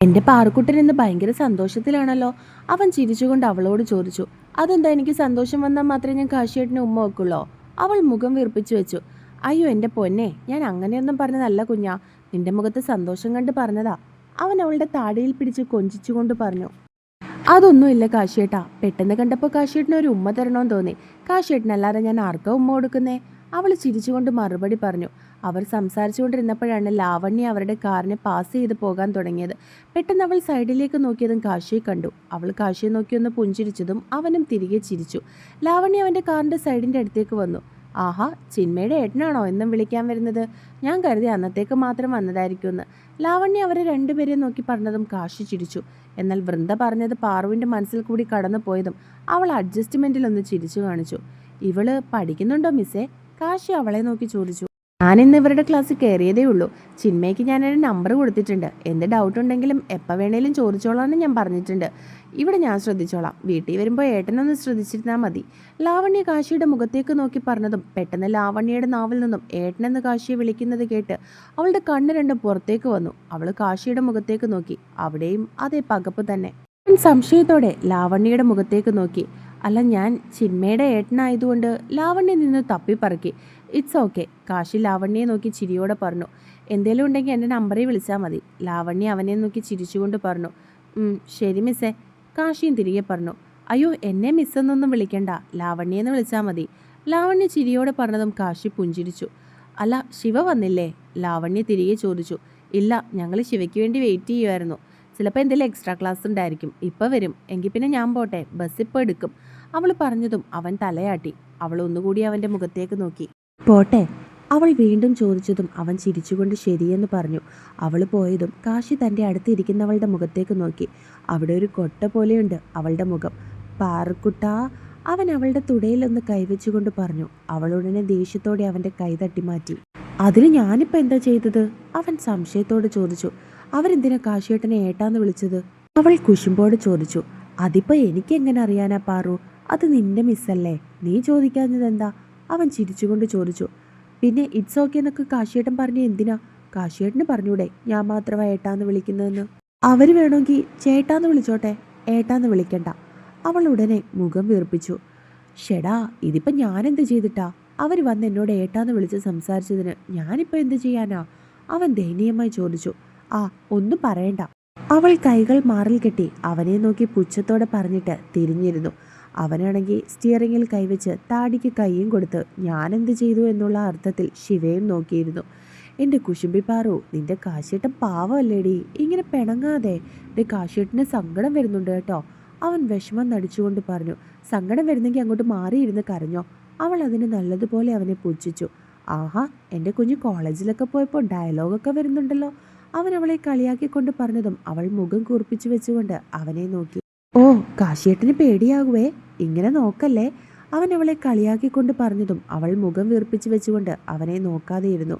എന്റെ പാറുക്കുട്ടൻ ഇന്ന് ഭയങ്കര സന്തോഷത്തിലാണല്ലോ. അവൻ ചിരിച്ചുകൊണ്ട് അവളോട് ചോദിച്ചു അതെന്താ എനിക്ക് സന്തോഷം വന്നാൽ മാത്രമേ ഞാൻ കാശിയേട്ടന് ഉമ്മ വെക്കുള്ളോ? അവൾ മുഖം വീർപ്പിച്ചു വെച്ചു അയ്യോ എന്റെ പൊന്നെ ഞാൻ അങ്ങനെയൊന്നും പറഞ്ഞതല്ല കുഞ്ഞാ നിന്റെ മുഖത്ത് സന്തോഷം കണ്ട് പറഞ്ഞതാ. അവൻ അവളുടെ താടിയിൽ പിടിച്ച് കൊഞ്ചിച്ചുകൊണ്ട് പറഞ്ഞു അതൊന്നുമില്ല കാശിയേട്ടാ പെട്ടെന്ന് കണ്ടപ്പോൾ കാശിയേട്ടന് ഒരു ഉമ്മ തരണമെന്ന് തോന്നി. കാശിയേട്ടനല്ലാതെ ഞാൻ ആർക്കാ ഉമ്മ കൊടുക്കുന്നേ? അവൾ ചിരിച്ചുകൊണ്ട് മറുപടി പറഞ്ഞു അവർ സംസാരിച്ചുകൊണ്ടിരുന്നപ്പോഴാണ് ലാവണ്യ അവരുടെ കാറിനെ പാസ് ചെയ്ത് പോകാൻ തുടങ്ങിയത്. പെട്ടെന്ന് അവൾ സൈഡിലേക്ക് നോക്കിയതും കാശിയെ കണ്ടു. അവൾ കാശിയെ നോക്കിയൊന്ന് പുഞ്ചിരിച്ചതും അവനും തിരികെ ചിരിച്ചു. ലാവണ്യ അവന്റെ കാറിന്റെ സൈഡിന്റെ അടുത്തേക്ക് വന്നു. ആഹാ ചിന്മയുടെ ഏട്ടനാണോ എന്നും വിളിക്കാൻ വരുന്നത്? ഞാൻ കരുതി അന്നത്തേക്ക് മാത്രം വന്നതായിരിക്കുമെന്ന്. ലാവണ്യ അവരെ രണ്ടുപേരെയും നോക്കി പറഞ്ഞതും കാശി ചിരിച്ചു. എന്നാൽ വൃന്ദ പറഞ്ഞത് പാറുവിന്റെ മനസ്സിൽ കൂടി കടന്നു പോയതും അവൾ അഡ്ജസ്റ്റ്മെന്റിലൊന്ന് ചിരിച്ചു കാണിച്ചു. ഇവൾ പഠിക്കുന്നുണ്ടോ മിസ്സേ? കാശി അവളെ നോക്കി ചോദിച്ചു. ഞാനിന്ന് ഇവരുടെ ക്ലാസ്സിൽ കയറിയതേ ഉള്ളൂ. ചിന്മയ്ക്ക് ഞാൻ ഒരു നമ്പർ കൊടുത്തിട്ടുണ്ട്. എന്ത് ഡൗട്ട് ഉണ്ടെങ്കിലും എപ്പോൾ വേണേലും ചോദിച്ചോളാന്ന് ഞാൻ പറഞ്ഞിട്ടുണ്ട്. ഇവിടെ ഞാൻ ശ്രദ്ധിച്ചോളാം. വീട്ടിൽ വരുമ്പോൾ ഏട്ടനൊന്ന് ശ്രദ്ധിച്ചിരുന്നാൽ മതി. ലാവണ്യ കാശിയുടെ മുഖത്തേക്ക് നോക്കി പറഞ്ഞതും പെട്ടെന്ന് ലാവണ്യയുടെ നാവിൽ നിന്നും ഏട്ടനെന്ന് കാശിയെ വിളിക്കുന്നത് കേട്ട് അവളുടെ കണ്ണ് രണ്ടും പുറത്തേക്ക് വന്നു. അവൾ കാശിയുടെ മുഖത്തേക്ക് നോക്കി. അവിടെയും അതേ പകപ്പ് തന്നെ. സംശയത്തോടെ ലാവണ്യയുടെ മുഖത്തേക്ക് നോക്കി. അല്ല ഞാൻ ചിന്മയുടെ ഏട്ടനായതുകൊണ്ട് ലാവണ്യ നിന്ന് തപ്പിപ്പറക്കി ഇറ്റ്സ് ഓക്കെ കാശി ലാവണ്യെ നോക്കി ചിരിയോടെ പറഞ്ഞു. എന്തേലും ഉണ്ടെങ്കിൽ എന്റെ നമ്പറിൽ വിളിച്ചാൽ മതി. ലാവണ്യ അവനെ നോക്കി ചിരിച്ചുകൊണ്ട് പറഞ്ഞു. ശരി മിസ്സേ. കാശിയും തിരികെ പറഞ്ഞു. അയ്യോ എന്നെ മിസ്സെന്നൊന്നും വിളിക്കണ്ട. ലാവണ്യെന്ന് വിളിച്ചാൽ മതി. ലാവണ്യ ചിരിയോടെ പറഞ്ഞതും കാശി പുഞ്ചിരിച്ചു. അല്ല ശിവ വന്നില്ലേ? ലാവണ്യ തിരികെ ചോദിച്ചു. ഇല്ല ഞങ്ങൾ ശിവയ്ക്ക് വേണ്ടി വെയിറ്റ് ചെയ്യുമായിരുന്നു ചിലപ്പോൾ എന്തെങ്കിലും എക്സ്ട്രാ ക്ലാസ് ഉണ്ടായിരിക്കും. ഇപ്പോൾ വരും. എങ്കിൽ പിന്നെ ഞാൻ പോട്ടെ. ബസ് ഇപ്പോൾ എടുക്കും. അവൾ പറഞ്ഞതും അവൻ തലയാട്ടി. അവൾ ഒന്നുകൂടി അവന്റെ മുഖത്തേക്ക് നോക്കി. പോട്ടെ. അവൾ വീണ്ടും ചോദിച്ചതും അവൻ ചിരിച്ചുകൊണ്ട് ശരിയെന്ന് പറഞ്ഞു. അവൾ പോയതും കാശി തന്റെ അടുത്തിരിക്കുന്നവളുടെ മുഖത്തേക്ക് നോക്കി. അവിടെ ഒരു കൊട്ട പോലെയുണ്ട് അവളുടെ മുഖം. പാറക്കുട്ടാ അവൻ അവളുടെ തുടയിലൊന്ന് കൈവച്ചുകൊണ്ട് പറഞ്ഞു. അവളുടനെ ദേഷ്യത്തോടെ അവന്റെ കൈ തട്ടി മാറ്റി അതിന് ഞാനിപ്പോൾ എന്താ ചെയ്തത്? അവൻ സംശയത്തോട് ചോദിച്ചു. അവരെന്തിനാ കാശിയേട്ടനെ ഏട്ടാന്ന് വിളിച്ചത്? അവൾ കുശുമ്പോട് ചോദിച്ചു അതിപ്പോ എനിക്ക് എങ്ങനെ അറിയാനാ പാറു? അത് നിന്റെ മിസ്സല്ലേ? നീ ചോദിക്കാഞ്ഞത് എന്താ അവൻ ചിരിച്ചുകൊണ്ട് ചോദിച്ചു പിന്നെ ഇറ്റ്സ് ഓക്കെ എന്നൊക്കെ കാശിയേട്ടൻ പറഞ്ഞ എന്തിനാ? കാശിയേട്ടന് പറഞ്ഞൂടെ ഞാൻ മാത്രമാ ഏട്ടാന്ന് വിളിക്കുന്നതെന്ന്? അവർ വേണമെങ്കിൽ ചേട്ടാന്ന് വിളിച്ചോട്ടെ ഏട്ടാന്ന് വിളിക്കണ്ട. അവൾ ഉടനെ മുഖം വീർപ്പിച്ചു ഷെടാ ഇതിപ്പോ ഞാനെന്ത് ചെയ്തിട്ടാ? അവർ വന്ന് എന്നോട് ഏട്ടാന്ന് വിളിച്ച് സംസാരിച്ചതിന് ഞാനിപ്പോൾ എന്ത് ചെയ്യാനാ? അവൻ ദയനീയമായി ചോദിച്ചു ആ ഒന്നും പറയണ്ട. അവൾ കൈകൾ മാറിൽ കെട്ടി അവനെ നോക്കി പുച്ഛത്തോടെ പറഞ്ഞിട്ട് തിരിഞ്ഞിരുന്നു. അവനാണെങ്കിൽ സ്റ്റിയറിങ്ങിൽ കൈവച്ച് താടിക്ക് കൈയും കൊടുത്ത് ഞാനെന്ത് ചെയ്തു എന്നുള്ള അർത്ഥത്തിൽ ശിവയും നോക്കിയിരുന്നു. എന്റെ കുശുമ്പി പാറു നിന്റെ കാശിയേട്ടൻ പാവമല്ലേടി? ഇങ്ങനെ പിണങ്ങാതെ. എന്റെ കാശിട്ടിന് സങ്കടം വരുന്നുണ്ട് കേട്ടോ. അവൻ വിഷമം നടിച്ചുകൊണ്ട് പറഞ്ഞു. സങ്കടം വരുന്നെങ്കിൽ അങ്ങോട്ട് മാറിയിരുന്ന് കരഞ്ഞോ. അവൾ അതിന് നല്ലതുപോലെ അവനെ പുച്ഛിച്ചു. ആഹാ എന്റെ കുഞ്ഞ് കോളേജിലൊക്കെ പോയപ്പോൾ ഡയലോഗൊക്കെ വരുന്നുണ്ടല്ലോ. അവൻ അവളെ കളിയാക്കിക്കൊണ്ട് പറഞ്ഞതും അവൾ മുഖം കൂർപ്പിച്ചു വെച്ചുകൊണ്ട് അവനെ നോക്കി. ഓ കാശിയേട്ടന് പേടിയാകുവേ? ഇങ്ങനെ നോക്കല്ലേ? അവൻ അവളെ കളിയാക്കിക്കൊണ്ട് പറഞ്ഞതും അവൾ മുഖം വീർപ്പിച്ചു വെച്ചുകൊണ്ട് അവനെ നോക്കാതെയിരുന്നു.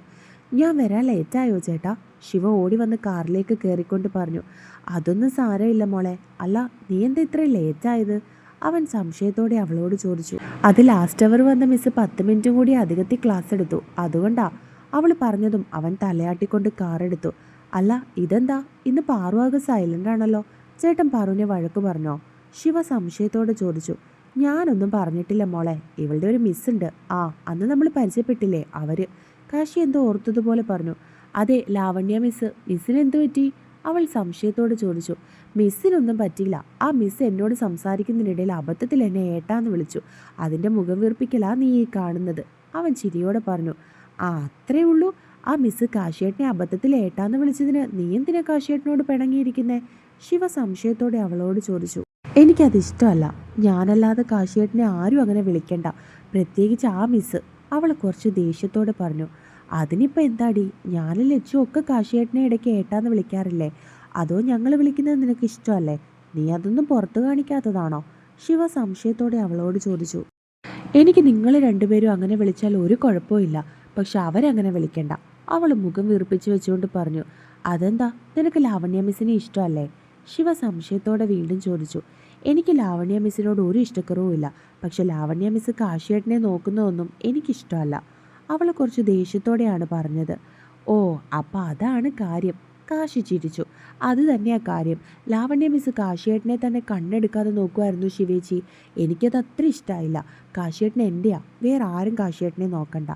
ഞാൻ വരാൻ ലേറ്റായോ ചേട്ടാ? ശിവ ഓടി വന്ന് കാറിലേക്ക് കയറിക്കൊണ്ട് പറഞ്ഞു. അതൊന്നും സാരമില്ല മോളെ. അല്ല നീ എന്താ ഇത്ര ലേറ്റായത്? അവൻ സംശയത്തോടെ അവളോട് ചോദിച്ചു. അത് ലാസ്റ്റ് അവർ വന്ന മിസ് പത്ത് മിനിറ്റും കൂടി അധികത്തി ക്ലാസ് എടുത്തു. അതുകൊണ്ടാ അവൾ പറഞ്ഞതും അവൻ തലയാട്ടിക്കൊണ്ട് കാറെടുത്തു. അല്ല ഇതെന്താ? ഇന്ന് പാറുവാകെ സൈലന്റ് ആണല്ലോ. ചേട്ടൻ പാറുവിനെ വഴക്ക് പറഞ്ഞോ? ശിവ സംശയത്തോടെ ചോദിച്ചു. ഞാനൊന്നും പറഞ്ഞിട്ടില്ല മോളെ. ഇവളുടെ ഒരു മിസ്സുണ്ട് ആ അന്ന് നമ്മൾ പരിചയപ്പെട്ടില്ലേ? അവർ. കാശി എന്തോ ഓർത്തതുപോലെ പറഞ്ഞു. അതെ ലാവണ്യ മിസ് മിസ്സിന് എന്തു പറ്റി? അവൾ സംശയത്തോട് ചോദിച്ചു. മിസ്സിനൊന്നും പറ്റിയില്ല. ആ മിസ് എന്നോട് സംസാരിക്കുന്നതിനിടയിൽ അബദ്ധത്തിൽ എന്നെ ഏട്ടാന്ന് വിളിച്ചു. അതിന്റെ മുഖം വീർപ്പിക്കലാ നീ ഈ കാണുന്നത്. അവൻ ചിരിയോടെ പറഞ്ഞു. ആ അത്രേ ഉള്ളൂ. ആ മിസ് കാശിയേട്ടനെ അബദ്ധത്തിൽ ഏട്ടാന്ന് വിളിച്ചതിന് നീ എന്തിനാ കാശിയേട്ടനോട് പിണങ്ങിയിരിക്കുന്നേ? ശിവ സംശയത്തോടെ അവളോട് ചോദിച്ചു. എനിക്കത് ഇഷ്ടമല്ല ഞാനല്ലാതെ കാശിയേട്ടനെ ആരും അങ്ങനെ വിളിക്കണ്ട. പ്രത്യേകിച്ച് ആ മിസ്. അവൾ കുറച്ച് ദേഷ്യത്തോടെ പറഞ്ഞു. അതിനിപ്പോൾ എന്താടി? ഞാൻ ലച്ചു ഒക്കെ കാശിയേട്ടനെ ഇടയ്ക്ക് ഏട്ടാന്ന് വിളിക്കാറില്ലേ? അതോ ഞങ്ങൾ വിളിക്കുന്നത് നിനക്ക് ഇഷ്ടമല്ലേ? നീ അതൊന്നും പുറത്തു കാണിക്കാത്തതാണോ? ശിവ സംശയത്തോടെ അവളോട് ചോദിച്ചു. എനിക്ക് നിങ്ങൾ രണ്ടുപേരും അങ്ങനെ വിളിച്ചാൽ ഒരു കുഴപ്പമില്ല പക്ഷെ അവരങ്ങനെ വിളിക്കണ്ട. അവൾ മുഖം വീർപ്പിച്ച് വെച്ചുകൊണ്ട് പറഞ്ഞു അതെന്താ? നിനക്ക് ലാവണ്യ മിസ്സിനെ ഇഷ്ടമല്ലേ? ശിവ സംശയത്തോടെ വീണ്ടും ചോദിച്ചു എനിക്ക് ലാവണ്യ മിസ്സിനോട് ഒരു ഇഷ്ടക്കുറവും ഇല്ല. പക്ഷെ ലാവണ്യ മിസ് കാശിയേട്ടനെ നോക്കുന്നതൊന്നും എനിക്കിഷ്ടമല്ല. അവൾ കുറച്ച് ദേഷ്യത്തോടെയാണ് പറഞ്ഞത്. ഓ അപ്പം അതാണ് കാര്യം. കാശി ചിരിച്ചു. അത് തന്നെയാ കാര്യം. ലാവണ്യ മിസ് കാശിയേട്ടനെ തന്നെ കണ്ണെടുക്കാതെ നോക്കുമായിരുന്നു ശിവേച്ചി. എനിക്കത് അത്ര ഇഷ്ടമായില്ല കാശിയേട്ടൻ എന്റെയാ വേറെ ആരും കാശിയേട്ടനെ നോക്കണ്ട.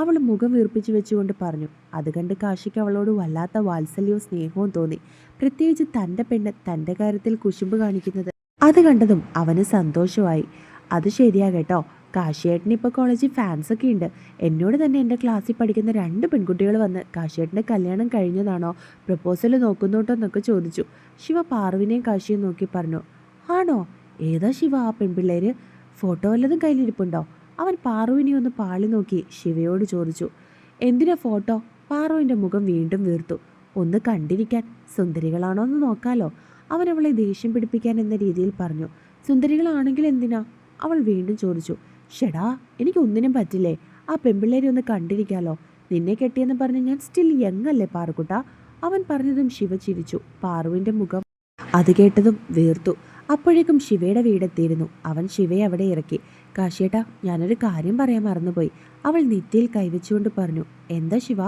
അവൾ മുഖം വീർപ്പിച്ചു വെച്ചുകൊണ്ട് പറഞ്ഞു അത് കണ്ട് കാശിക്ക് അവളോട് വല്ലാത്ത വാത്സല്യവും സ്നേഹവും തോന്നി. പ്രത്യേകിച്ച് തന്റെ പെണ്ണ് തന്റെ കാര്യത്തിൽ കുശുമ്പ് കാണിക്കുന്നത്. അത് കണ്ടതും അവന് സന്തോഷമായി. അത് ശരിയാ കേട്ടോ. കാശിയേട്ടന് ഇപ്പോൾ കോളേജിൽ ഫാൻസൊക്കെ ഉണ്ട്. എന്നോട് തന്നെ എന്റെ ക്ലാസ്സിൽ പഠിക്കുന്ന രണ്ട് പെൺകുട്ടികൾ വന്ന് കാശിയേട്ടന്റെ കല്യാണം കഴിഞ്ഞതാണോ പ്രപ്പോസൽ നോക്കുന്നുണ്ടോ എന്നൊക്കെ ചോദിച്ചു. ശിവ പാർവിനെയും കാശിയും നോക്കി പറഞ്ഞു ആണോ? ഏതാ ശിവ ആ പെൺപിള്ളേര്? ഫോട്ടോ വല്ലതും കയ്യിലിരിപ്പുണ്ടോ? അവൻ പാറുവിനെ ഒന്ന് പാളി നോക്കി ശിവയോട് ചോദിച്ചു എന്തിനാ ഫോട്ടോ? പാറുവിന്റെ മുഖം വീണ്ടും വീർത്തു. ഒന്ന് കണ്ടിരിക്കാൻ. സുന്ദരികളാണോ എന്ന് നോക്കാലോ. അവൻ അവളെ ദേഷ്യം പിടിപ്പിക്കാൻ എന്ന രീതിയിൽ പറഞ്ഞു. സുന്ദരികളാണെങ്കിൽ എന്തിനാ? അവൾ വീണ്ടും ചോദിച്ചു. ഷെടാ എനിക്ക് ഒന്നിനും പറ്റില്ലേ? ആ പെമ്പിള്ളേരെ ഒന്ന് കണ്ടിരിക്കാലോ. നിന്നെ കെട്ടിയെന്ന് പറഞ്ഞ് ഞാൻ സ്റ്റിൽ യങ്ങല്ലേ പാറുക്കുട്ട? അവൻ പറഞ്ഞതും ശിവ ചിരിച്ചു. പാറുവിന്റെ മുഖം അത് കേട്ടതും വീർത്തു. അപ്പോഴേക്കും ശിവയുടെ വീടെത്തിയിരുന്നു. അവൻ ശിവയെ അവിടെ ഇറക്കി. കാശിയേട്ടാ ഞാനൊരു കാര്യം പറയാൻ മറന്നുപോയി. അവൾ നെറ്റിയിൽ കൈവച്ചുകൊണ്ട് പറഞ്ഞു എന്താ ശിവ?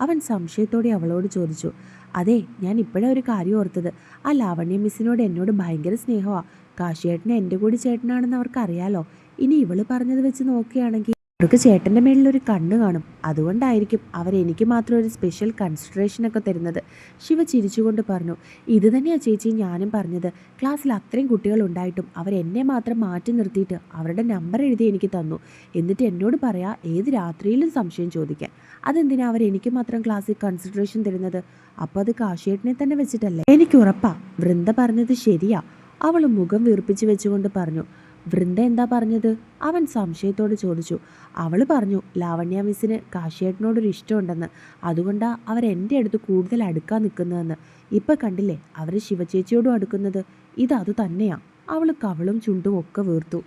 അവൻ സംശയത്തോടെ അവളോട് ചോദിച്ചു അതെ ഞാൻ ഇപ്പോഴാ ഒരു കാര്യം ഓർത്തത്. ആ ലാവണ്യ മിസ്സിനോട് എന്നോട് ഭയങ്കര സ്നേഹമാണ് കാശിയേട്ടനെ എന്റെ കൂടി ചേട്ടനാണെന്ന് അവർക്കറിയാലോ. ഇനി ഇവൾ പറഞ്ഞത് വെച്ച് നോക്കുകയാണെങ്കിൽ അവർക്ക് ചേട്ടന്റെ മേളിൽ ഒരു കണ്ണ് കാണും. അതുകൊണ്ടായിരിക്കും അവർ എനിക്ക് മാത്രം ഒരു സ്പെഷ്യൽ കൺസിഡറേഷൻ ഒക്കെ തരുന്നത്. ശിവ ചിരിച്ചുകൊണ്ട് പറഞ്ഞു ഇത് തന്നെയാണ് ചേച്ചി ഞാനും പറഞ്ഞത്. ക്ലാസ്സിൽ അത്രയും കുട്ടികൾ ഉണ്ടായിട്ടും അവർ എന്നെ മാത്രം മാറ്റി നിർത്തിയിട്ട് അവരുടെ നമ്പർ എഴുതി എനിക്ക് തന്നു. എന്നിട്ട് എന്നോട് പറയാ ഏത് രാത്രിയിലും സംശയം ചോദിക്കാൻ. അതെന്തിനാ അവർ എനിക്ക് മാത്രം ക്ലാസ്സിൽ കൺസിഡറേഷൻ തരുന്നത്? അപ്പോൾ അത് കാശിയേട്ടനെ തന്നെ വെച്ചിട്ടല്ലേ? എനിക്ക് ഉറപ്പാ വൃന്ദ പറഞ്ഞത് ശരിയാ. അവൾ മുഖം വീർപ്പിച്ച് വെച്ചുകൊണ്ട് പറഞ്ഞു വൃന്ദ എന്താ പറഞ്ഞത്? അവൻ സംശയത്തോട് ചോദിച്ചു. അവൾ പറഞ്ഞു ലാവണ്യ മിസ്സിന് കാശിയേട്ടനോടൊരു ഇഷ്ടമുണ്ടെന്ന്. അതുകൊണ്ടാണ് അവർ എന്റെ അടുത്ത് കൂടുതൽ അടുക്കാൻ നിൽക്കുന്നതെന്ന്. ഇപ്പം കണ്ടില്ലേ അവർ ശിവചേച്ചിയോടും അടുക്കുന്നത്? ഇതത് തന്നെയാണ് തന്നെയാ. അവൾ കവളും ചുണ്ടും ഒക്കെ വീർത്തു.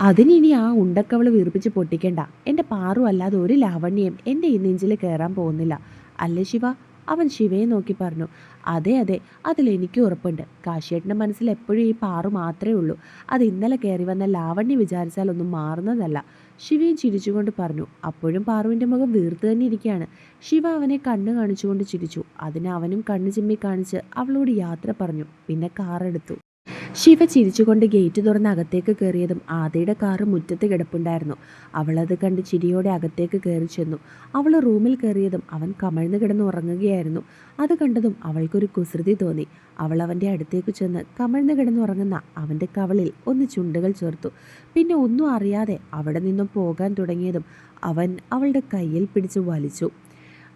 അതിനിനി ആ ഉണ്ടക്കവൾ വീർപ്പിച്ച് പൊട്ടിക്കണ്ട. എന്റെ പാറു അല്ലാതെ ഒരു ലാവണ്യം എന്റെ ഈ നെഞ്ചിൽ കയറാൻ പോകുന്നില്ല. അല്ലേ ശിവ? അവൻ ശിവയെ നോക്കി പറഞ്ഞു അതെ അതെ അതിലെനിക്ക് ഉറപ്പുണ്ട്. കാശിയേട്ടന്റെ മനസ്സിൽ എപ്പോഴും ഈ പാറു മാത്രമേ ഉള്ളൂ. അത് ഇന്നലെ കയറി വന്ന ലാവണ്യ വിചാരിച്ചാൽ ഒന്നും മാറുന്നതല്ല. ശിവയും ചിരിച്ചുകൊണ്ട് പറഞ്ഞു അപ്പോഴും പാറുവിന്റെ മുഖം വീർത്ത് തന്നെ ഇരിക്കുകയാണ്. ശിവ അവനെ കണ്ണ് കാണിച്ചുകൊണ്ട് ചിരിച്ചു. അതിന് അവനും കണ്ണ് ചിമ്മി കാണിച്ച് അവളോട് യാത്ര പറഞ്ഞു. പിന്നെ കാറെടുത്തു. ശിവ ചിരിച്ചുകൊണ്ട് ഗേറ്റ് തുറന്ന് അകത്തേക്ക് കയറിയതും ആദയുടെ കാറ് മുറ്റത്ത് കിടപ്പുണ്ടായിരുന്നു. അവളത് കണ്ട് ചിരിയോടെ അകത്തേക്ക് കയറി ചെന്നു. അവൾ റൂമിൽ കയറിയതും അവൻ കമഴ്ന്ന് കിടന്ന് ഉറങ്ങുകയായിരുന്നു. അത് കണ്ടതും അവൾക്കൊരു കുസൃതി തോന്നി. അവൾ അവന്റെ അടുത്തേക്ക് ചെന്ന് കമഴ്ന്ന് കിടന്നുറങ്ങുന്ന അവന്റെ കവളിൽ ഒന്ന് ചുണ്ടുകൾ ചേർത്തു. പിന്നെ ഒന്നും അറിയാതെ അവിടെ നിന്നും പോകാൻ തുടങ്ങിയതും അവൻ അവളുടെ കയ്യിൽ പിടിച്ച് വലിച്ചു.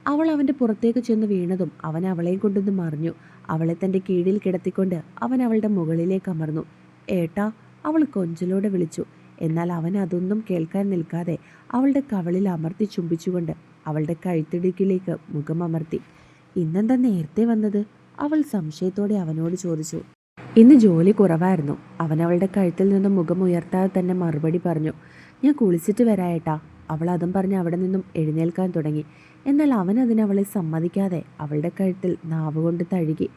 അവൾ അവന്റെ പുറത്തേക്ക് ചെന്ന് വീണതും അവൻ അവളെയും കൊണ്ടൊന്ന് മറിഞ്ഞു. അവളെ തന്റെ കീഴിൽ കിടത്തിക്കൊണ്ട് അവൻ അവളുടെ മുകളിലേക്ക് അമർന്നു. ഏട്ടാ അവൾ കൊഞ്ചലോടെ വിളിച്ചു. എന്നാൽ അവൻ അതൊന്നും കേൾക്കാൻ നിൽക്കാതെ അവളുടെ കവളിൽ അമർത്തി ചുംബിച്ചുകൊണ്ട് അവളുടെ കഴുത്തിടുക്കിലേക്ക് മുഖം അമർത്തി. ഇന്നെന്താ നേരത്തെ വന്നത്? അവൾ സംശയത്തോടെ അവനോട് ചോദിച്ചു. ഇന്ന് ജോലി കുറവായിരുന്നു. അവൻ അവളുടെ കഴുത്തിൽ നിന്നും മുഖം ഉയർത്താതെ തന്നെ മറുപടി പറഞ്ഞു. ഞാൻ കുളിച്ചിട്ട് വരായേട്ടാ അവൾ അതും പറഞ്ഞ് അവിടെ നിന്നും എഴുന്നേൽക്കാൻ തുടങ്ങി. എന്നാൽ അവൻ അതിനവളെ സമ്മതിക്കാതെ അവളുടെ കഴുത്തിൽ നാവ് കൊണ്ട് തഴുകി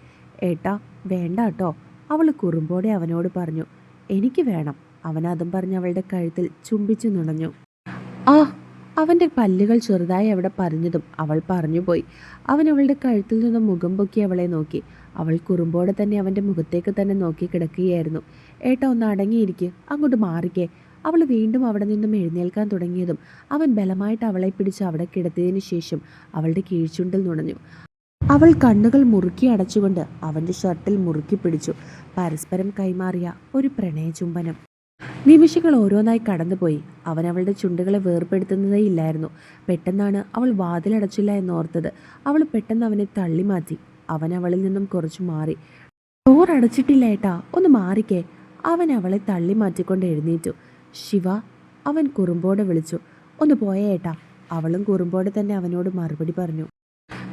ഏട്ടാ വേണ്ട കേട്ടോ അവൾ കുറുമ്പോടെ അവനോട് പറഞ്ഞു എനിക്ക് വേണം. അവൻ അതും പറഞ്ഞ് അവളുടെ കഴുത്തിൽ ചുംബിച്ചു നുണഞ്ഞു. ആ അവന്റെ പല്ലുകൾ ചെറുതായി അവിടെ പറഞ്ഞതും അവൾ പറഞ്ഞുപോയി അവൻ അവളുടെ കഴുത്തിൽ നിന്ന് മുഖം പൊക്കി അവളെ നോക്കി. അവൾ കുറുമ്പോടെ തന്നെ അവന്റെ മുഖത്തേക്ക് തന്നെ നോക്കി കിടക്കുകയായിരുന്നു. ഏട്ടാ ഒന്ന് അടങ്ങിയിരിക്കുക അങ്ങോട്ട് മാറിക്കേ. അവൾ വീണ്ടും അവിടെ നിന്നും എഴുന്നേൽക്കാൻ തുടങ്ങിയതും അവൻ ബലമായിട്ട് അവളെ പിടിച്ച് അവിടെ കിടത്തിയതിനു ശേഷം അവളുടെ കീഴ്ചുണ്ടിൽ നുണഞ്ഞു. അവൾ കണ്ണുകൾ മുറുക്കി അടച്ചുകൊണ്ട് അവന്റെ ഷർട്ടിൽ മുറുക്കി പിടിച്ചു. പരസ്പരം കൈമാറിയ ഒരു പ്രണയചുംബനം. നിമിഷങ്ങൾ ഓരോന്നായി കടന്നുപോയി. അവൻ അവളുടെ ചുണ്ടുകളെ വേർപ്പെടുത്തുന്നതേ ഇല്ലായിരുന്നു. പെട്ടെന്നാണ് അവൾ വാതിലടച്ചില്ല എന്നോർത്തത്. അവൾ പെട്ടെന്ന് അവനെ തള്ളിമാറ്റി. അവൻ അവളിൽ നിന്നും കുറച്ചു മാറി. ഡോർ അടച്ചിട്ടില്ല ഏട്ടാ. ഒന്ന് മാറിക്കേ. അവൻ അവളെ തള്ളി മാറ്റിക്കൊണ്ട് എഴുന്നേറ്റു. ശിവ അവൻ കുറുമ്പോടെ വിളിച്ചു. ഒന്ന് പോയേട്ടാ അവളും കുറുമ്പോടെ തന്നെ അവനോട് മറുപടി പറഞ്ഞു.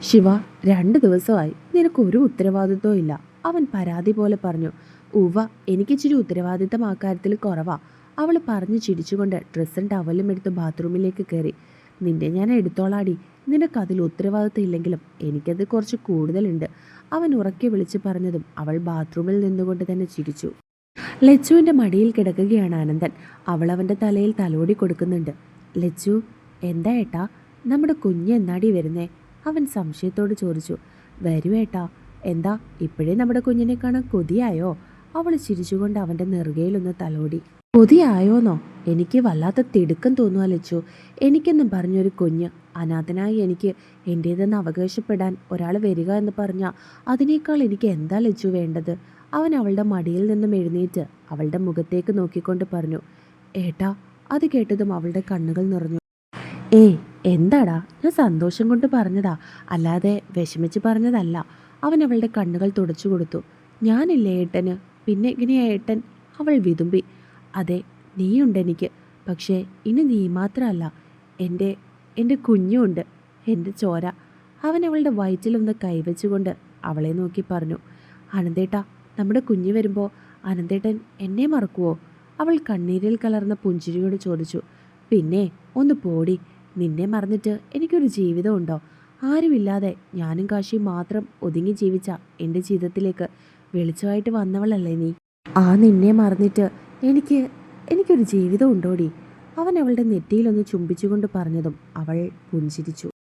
ശിവ രണ്ട് ദിവസമായി നിനക്ക് ഒരു ഉത്തരവാദിത്വം ഇല്ല. അവൻ പരാതി പോലെ പറഞ്ഞു. ഉവ എനിക്കിച്ചിരി ഉത്തരവാദിത്തം ആ കാര്യത്തിൽ കുറവാ. അവൾ പറഞ്ഞ് ചിരിച്ചുകൊണ്ട് ഡ്രസ്സും ടവലും എടുത്ത് ബാത്റൂമിലേക്ക് കയറി. നിന്നെ ഞാൻ എടുത്തോളാടി. നിനക്കതിൽ ഉത്തരവാദിത്തം ഇല്ലെങ്കിലും എനിക്കത് കുറച്ച് കൂടുതലുണ്ട്. അവൻ ഉറക്കെ വിളിച്ചു പറഞ്ഞതും അവൾ ബാത്റൂമിൽ നിന്നുകൊണ്ട് തന്നെ ചിരിച്ചു. ലച്ചുവിന്റെ മടിയിൽ കിടക്കുകയാണ് ആനന്ദൻ അവൾ അവന്റെ തലയിൽ തലോടി കൊടുക്കുന്നുണ്ട്. ലച്ചു എന്താ ഏട്ടാ? നമ്മുടെ കുഞ്ഞ് എന്നാടി വരുന്നേ? അവൻ സംശയത്തോട് ചോദിച്ചു. വരൂ ഏട്ടാ. എന്താ ഇപ്പോഴേ നമ്മുടെ കുഞ്ഞിനെ കാണാൻ കൊതിയായോ? അവൾ ചിരിച്ചുകൊണ്ട് അവന്റെ നെറുകയിലൊന്ന് തലോടി. കൊതിയായോന്നോ? എനിക്ക് വല്ലാത്ത തിടുക്കം തോന്നുക ലച്ചു. എനിക്കെന്നും പറഞ്ഞൊരു കുഞ്ഞ്. അനാഥനായി എനിക്ക് എന്റേതെന്ന് അവകാശപ്പെടാൻ ഒരാൾ വരിക എന്ന് പറഞ്ഞാൽ അതിനേക്കാൾ എനിക്ക് എന്താ ലച്ചു വേണ്ടത്? അവൻ അവളുടെ മടിയിൽ നിന്നും എഴുന്നേറ്റ് അവളുടെ മുഖത്തേക്ക് നോക്കിക്കൊണ്ട് പറഞ്ഞു ഏട്ടാ അത് കേട്ടതും അവളുടെ കണ്ണുകൾ നിറഞ്ഞു. ഏ എന്താടാ? ഞാൻ സന്തോഷം കൊണ്ട് പറഞ്ഞതാ. അല്ലാതെ വിഷമിച്ച് പറഞ്ഞതല്ല. അവൻ അവളുടെ കണ്ണുകൾ തുടച്ചു കൊടുത്തു. ഞാനില്ലേ ഏട്ടന്? പിന്നെ എങ്ങനെയാ ഏട്ടൻ? അവൾ വിതുമ്പി അതെ നീയുണ്ടെനിക്ക് പക്ഷേ ഇനി നീ മാത്രമല്ല. എന്റെ എന്റെ കുഞ്ഞുണ്ട്. എന്റെ ചോര. അവൻ അവളുടെ വയറ്റിലൊന്ന് കൈവച്ചുകൊണ്ട് അവളെ നോക്കി പറഞ്ഞു അനന്തേട്ടാ നമ്മുടെ കുഞ്ഞ് വരുമ്പോൾ അനന്തേട്ടൻ എന്നെ മറക്കുവോ? അവൾ കണ്ണീരിൽ കലർന്ന പുഞ്ചിരിയോട് ചോദിച്ചു. പിന്നെ ഒന്ന് പോടി നിന്നെ മറന്നിട്ട് എനിക്കൊരു ജീവിതമുണ്ടോ ആരുമില്ലാതെ ഞാനും കാശി മാത്രം ഒതുങ്ങി ജീവിച്ച എന്റെ ജീവിതത്തിലേക്ക് വെളിച്ചമായിട്ട് വന്നവളല്ലേ നീ? ആ നിന്നെ മറന്നിട്ട് എനിക്ക് എനിക്കൊരു ജീവിതം ഉണ്ടോടി? അവൻ അവളുടെ നെറ്റിയിലൊന്ന് ചുംബിച്ചുകൊണ്ട് പറഞ്ഞതും അവൾ പുഞ്ചിരിച്ചു.